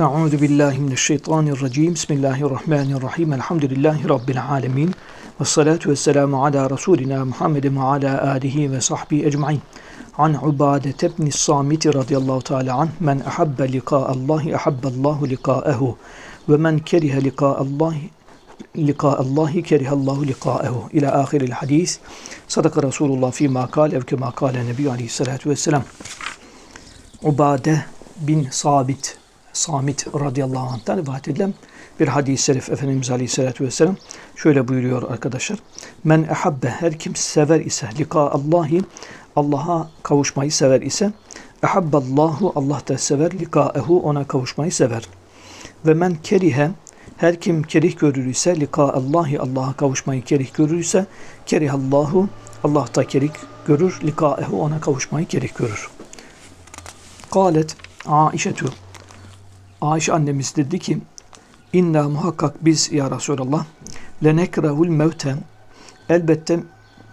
Euzu billahi mineşşeytanirracim. Bismillahirrahmanirrahim. Elhamdülillahi rabbil alamin. Ves salatu vesselamu ala rasulina Muhammedin ve ala alihi ve sahbihi ecmaîn. An Ubade ibn Samit radıyallahu teala an men ahabbe liqa Allah ahabballahu liqa'ehu ve men kerihe liqa Allah liqa Allah kerihallahu liqa'ehu ila ahiril hadis. Sadaka Resulullah fi ma kal ev kema kale Nebi aleyhissalatu vesselam. Ubade bin Sabit Samit radıyallahu anh'tan rivayet edilen bir hadis-i şerif Efendimiz Aleyhisselatü Vesselam şöyle buyuruyor arkadaşlar. Men ehabbe her kim sever ise lika Allahi Allah'a kavuşmayı sever ise ehabballahu Allah da sever likaehu ona kavuşmayı sever. Ve men kerihe her kim kerih görür ise lika Allahi Allah'a kavuşmayı kerih görür ise kerihallahu Allah da kerih görür likaehu ona kavuşmayı kerih görür. Kalet Aişetü Ayşe annemiz dedi ki İnna muhakkak biz ya Resulallah lenekrahul mevte elbette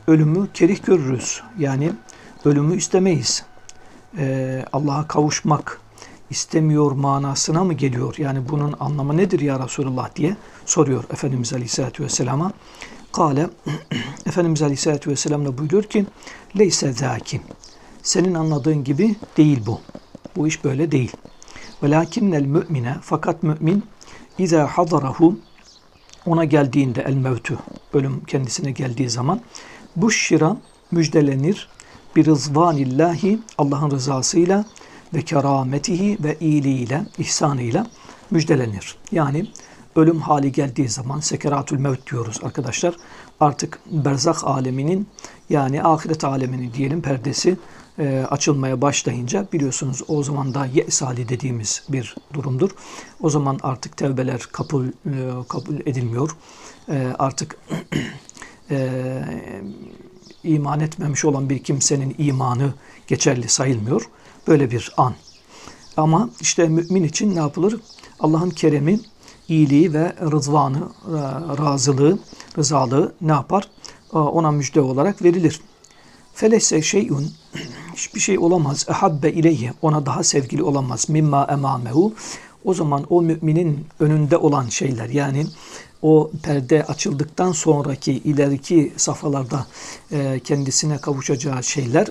ölümü kerih görürüz. Yani ölümü istemeyiz. Ee, Allah'a kavuşmak istemiyor manasına mı geliyor? Yani bunun anlamı nedir ya Resulallah diye soruyor Efendimiz Aleyhisselatü Vesselam'a. Kale Efendimiz Aleyhisselatü Vesselam da buyuruyor ki Leyse zâki senin anladığın gibi değil bu. Bu iş böyle değil. Velakinnel mümine fakat mümin İza hadarahu ona geldiğinde el mevtü ölüm kendisine geldiği zaman bu şira müjdelenir bir rızvanillahi Allah'ın rızasıyla ve kerametihi ve iyiliğiyle, ihsanıyla müjdelenir. Yani ölüm hali geldiği zaman sekeratül mevt diyoruz arkadaşlar. Artık berzak aleminin yani ahiret aleminin diyelim perdesi e, açılmaya başlayınca biliyorsunuz o zaman da yes hali dediğimiz bir durumdur. O zaman artık tevbeler kabul e, kabul edilmiyor. E, artık e, iman etmemiş olan bir kimsenin imanı geçerli sayılmıyor. Böyle bir an. Ama işte mümin için ne yapılır? Allah'ın keremi, iyiliği ve rızvanı, e, razılığı, rızalığı ne yapar? E, ona müjde olarak verilir. Felese şeyun hiçbir şey olamaz. Ehabbe ileyhi ona daha sevgili olamaz. Mimma emamehu o zaman o müminin önünde olan şeyler yani o perde açıldıktan sonraki ileriki safhalarda e, kendisine kavuşacağı şeyler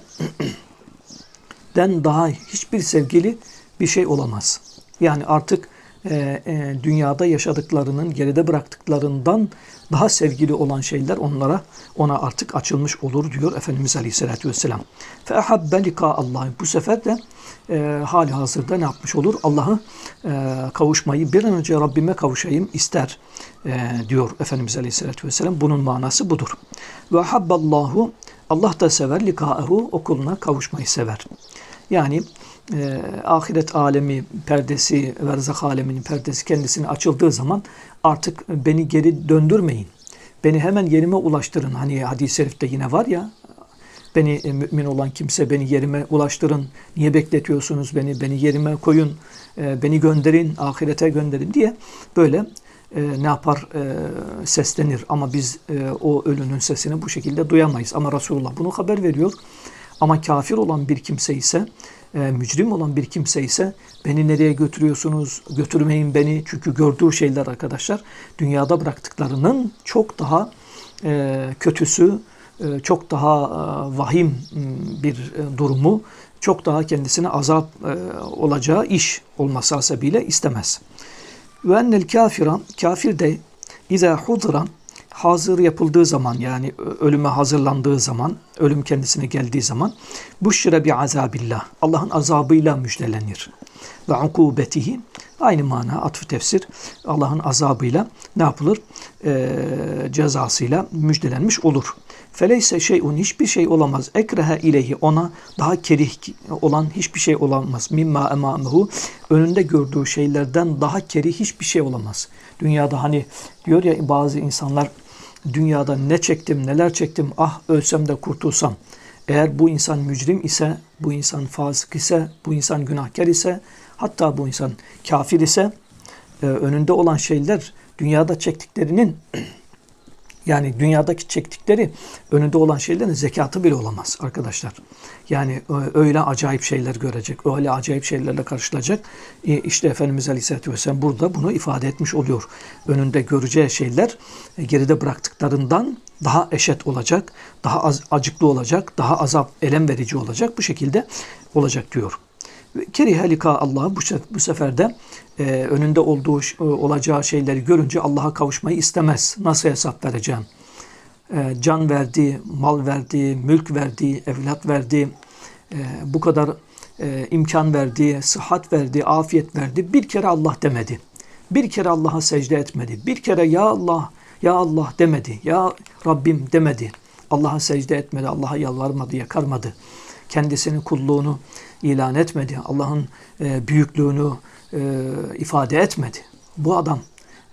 den daha hiçbir sevgili bir şey olamaz. Yani artık e, e, dünyada yaşadıklarının geride bıraktıklarından daha sevgili olan şeyler onlara ona artık açılmış olur diyor Efendimiz Aleyhisselatü Vesselam. Fe ahabbe lika Allah. Bu sefer de e, hali hazırda ne yapmış olur? Allah'ı e, kavuşmayı bir an önce Rabbime kavuşayım ister e, diyor Efendimiz Aleyhisselatü Vesselam. Bunun manası budur. Ve ahabballahu Allah da sever likaehu okuluna kavuşmayı sever. Yani e, ahiret alemi perdesi, verzak aleminin perdesi kendisine açıldığı zaman artık beni geri döndürmeyin. Beni hemen yerime ulaştırın. Hani hadis-i şerifte yine var ya beni e, mümin olan kimse beni yerime ulaştırın. Niye bekletiyorsunuz beni? Beni yerime koyun. E, beni gönderin, ahirete gönderin diye böyle e, ne yapar? E, seslenir. Ama biz e, o ölünün sesini bu şekilde duyamayız. Ama Resulullah bunu haber veriyor. Ama kafir olan bir kimse ise e, mücrim olan bir kimse ise beni nereye götürüyorsunuz? Götürmeyin beni. Çünkü gördüğü şeyler arkadaşlar dünyada bıraktıklarının çok daha e, kötüsü, e, çok daha e, vahim bir e, durumu, çok daha kendisine azap e, olacağı iş olması hasebiyle istemez. Ve ennel kafira, kafir de İza hudran hazır yapıldığı zaman yani ölüme hazırlandığı zaman, ölüm kendisine geldiği zaman bu şire bir azabillah. Allah'ın azabıyla müjdelenir. Ve ukubetihi aynı mana atfı tefsir Allah'ın azabıyla ne yapılır? Ee, cezasıyla müjdelenmiş olur. Feleyse şeyun hiçbir şey olamaz. Ekrehe ileyhi ona daha kerih olan hiçbir şey olamaz. Mimma emamehu önünde gördüğü şeylerden daha kerih hiçbir şey olamaz. Dünyada hani diyor ya bazı insanlar dünyada ne çektim neler çektim ah ölsem de kurtulsam. Eğer bu insan mücrim ise, bu insan fasık ise, bu insan günahkar ise, hatta bu insan kafir ise e, önünde olan şeyler dünyada çektiklerinin Yani dünyadaki çektikleri önünde olan şeylerin zekatı bile olamaz arkadaşlar. Yani öyle acayip şeyler görecek, öyle acayip şeylerle karşılaşacak. E, İşte Efendimiz Aleyhisselatü Vesselam burada bunu ifade etmiş oluyor. Önünde göreceği şeyler e, geride bıraktıklarından daha eşet olacak, daha az acıklı olacak, daha azap, elem verici olacak. Bu şekilde olacak diyor. Kerihe lika Allah bu, bu sefer de e, önünde olduğu e, olacağı şeyleri görünce Allah'a kavuşmayı istemez. Nasıl hesap vereceğim? E, can verdi, mal verdi, mülk verdi, evlat verdi. E, bu kadar e, imkan verdi, sıhhat verdi, afiyet verdi. Bir kere Allah demedi. Bir kere Allah'a secde etmedi. Bir kere ya Allah, ya Allah demedi. Ya Rabbim demedi. Allah'a secde etmedi. Allah'a yalvarmadı, yakarmadı. Kendisinin kulluğunu ilan etmedi. Allah'ın e, büyüklüğünü e, ifade etmedi. Bu adam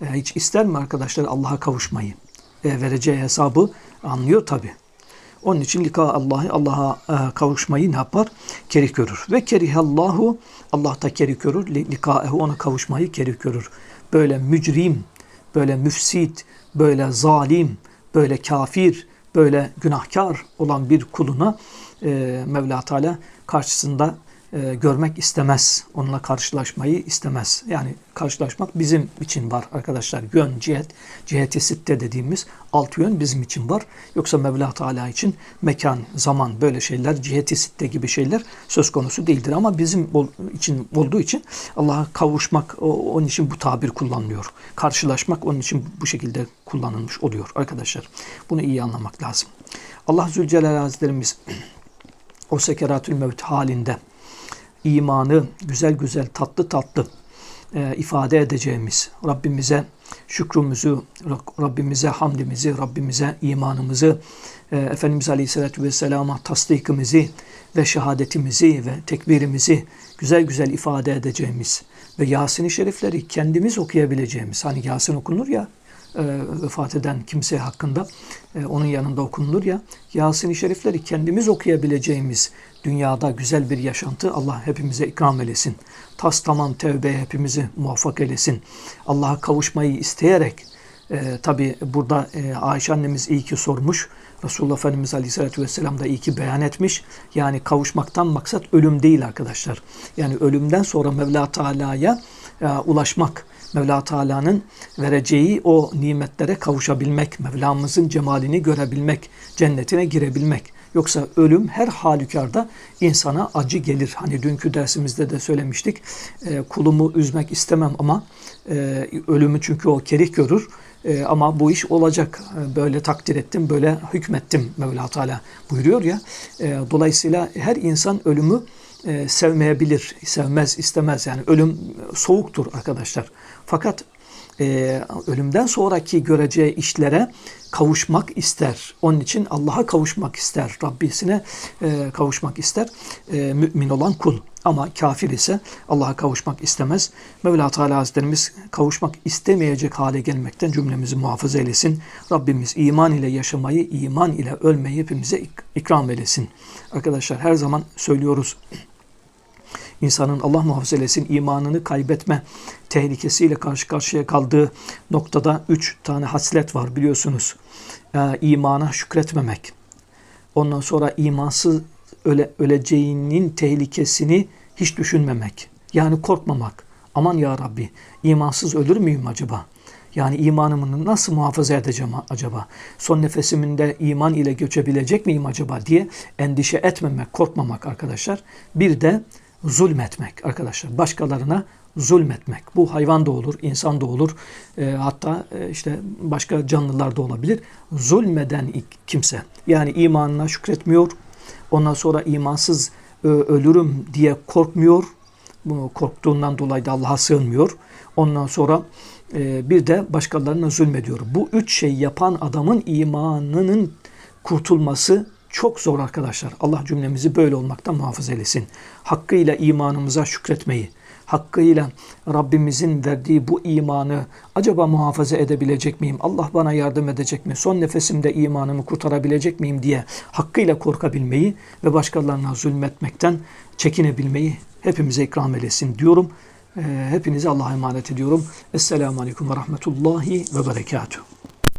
e, hiç ister mi arkadaşlar Allah'a kavuşmayı? E, vereceği hesabı anlıyor tabi. Onun için lika Allah'ı Allah'a e, kavuşmayı ne yapar? Kerih görür. Ve kerihallahu Allah da kerih görür. Likaehu ona kavuşmayı kerih görür. Böyle mücrim, böyle müfsit, böyle zalim, böyle kafir, böyle günahkar olan bir kuluna e, Mevla Teala karşısında e, görmek istemez. Onunla karşılaşmayı istemez. Yani karşılaşmak bizim için var arkadaşlar. Yön, cihet, ciheti sitte dediğimiz alt yön bizim için var. Yoksa Mevla Teala için mekan, zaman böyle şeyler, ciheti sitte gibi şeyler söz konusu değildir. Ama bizim için olduğu için Allah'a kavuşmak onun için bu tabir kullanılıyor. Karşılaşmak onun için bu şekilde kullanılmış oluyor arkadaşlar. Bunu iyi anlamak lazım. Allah Zülcelal Hazretlerimiz o sekeratül mevt halinde imanı güzel güzel tatlı tatlı e, ifade edeceğimiz Rabbimize şükrümüzü, Rabbimize hamdimizi, Rabbimize imanımızı, e, Efendimiz Aleyhisselatü Vesselam'a tasdikimizi ve şehadetimizi ve tekbirimizi güzel güzel ifade edeceğimiz ve Yasin-i Şerifleri kendimiz okuyabileceğimiz, hani Yasin okunur ya e, vefat eden kimse hakkında e, onun yanında okunulur ya Yasin-i Şerifleri kendimiz okuyabileceğimiz dünyada güzel bir yaşantı Allah hepimize ikram eylesin. Tas tamam tevbe hepimizi muvaffak eylesin. Allah'a kavuşmayı isteyerek e, tabi burada e, Ayşe annemiz iyi ki sormuş. Resulullah Efendimiz Aleyhisselatü Vesselam da iyi ki beyan etmiş. Yani kavuşmaktan maksat ölüm değil arkadaşlar. Yani ölümden sonra Mevla Teala'ya e, ulaşmak. Mevla Teala'nın vereceği o nimetlere kavuşabilmek, Mevlamızın cemalini görebilmek, cennetine girebilmek. Yoksa ölüm her halükarda insana acı gelir. Hani dünkü dersimizde de söylemiştik. E, kulumu üzmek istemem ama e, ölümü çünkü o kerih görür. E, ama bu iş olacak. E, böyle takdir ettim, böyle hükmettim Mevla Teala buyuruyor ya. E, dolayısıyla her insan ölümü e, sevmeyebilir, sevmez, istemez. Yani ölüm soğuktur arkadaşlar. Fakat e, ölümden sonraki göreceği işlere kavuşmak ister. Onun için Allah'a kavuşmak ister. Rabbisine e, kavuşmak ister. E, mümin olan kul. Ama kafir ise Allah'a kavuşmak istemez. Mevla Teala Hazretlerimiz kavuşmak istemeyecek hale gelmekten cümlemizi muhafaza eylesin. Rabbimiz iman ile yaşamayı, iman ile ölmeyi hepimize ikram eylesin. Arkadaşlar her zaman söylüyoruz insanın Allah muhafaza eylesin imanını kaybetme tehlikesiyle karşı karşıya kaldığı noktada üç tane haslet var biliyorsunuz. Ee, imana şükretmemek. Ondan sonra imansız öle, öleceğinin tehlikesini hiç düşünmemek. Yani korkmamak. Aman ya Rabbi imansız ölür müyüm acaba? Yani imanımı nasıl muhafaza edeceğim acaba? Son nefesiminde iman ile göçebilecek miyim acaba diye endişe etmemek, korkmamak arkadaşlar. Bir de zulmetmek arkadaşlar. Başkalarına zulmetmek. Bu hayvan da olur, insan da olur. E, hatta e, işte başka canlılar da olabilir. Zulmeden kimse. Yani imanına şükretmiyor. Ondan sonra imansız e, ölürüm diye korkmuyor. Bunu korktuğundan dolayı da Allah'a sığınmıyor. Ondan sonra e, bir de başkalarına zulmediyor. Bu üç şey yapan adamın imanının kurtulması çok zor arkadaşlar. Allah cümlemizi böyle olmaktan muhafaza eylesin. Hakkıyla imanımıza şükretmeyi, hakkıyla Rabbimizin verdiği bu imanı acaba muhafaza edebilecek miyim? Allah bana yardım edecek mi? Son nefesimde imanımı kurtarabilecek miyim diye hakkıyla korkabilmeyi ve başkalarına zulmetmekten çekinebilmeyi hepimize ikram eylesin diyorum. Hepinize Allah'a emanet ediyorum. Esselamu Aleyküm ve Rahmetullahi ve Berekatuhu.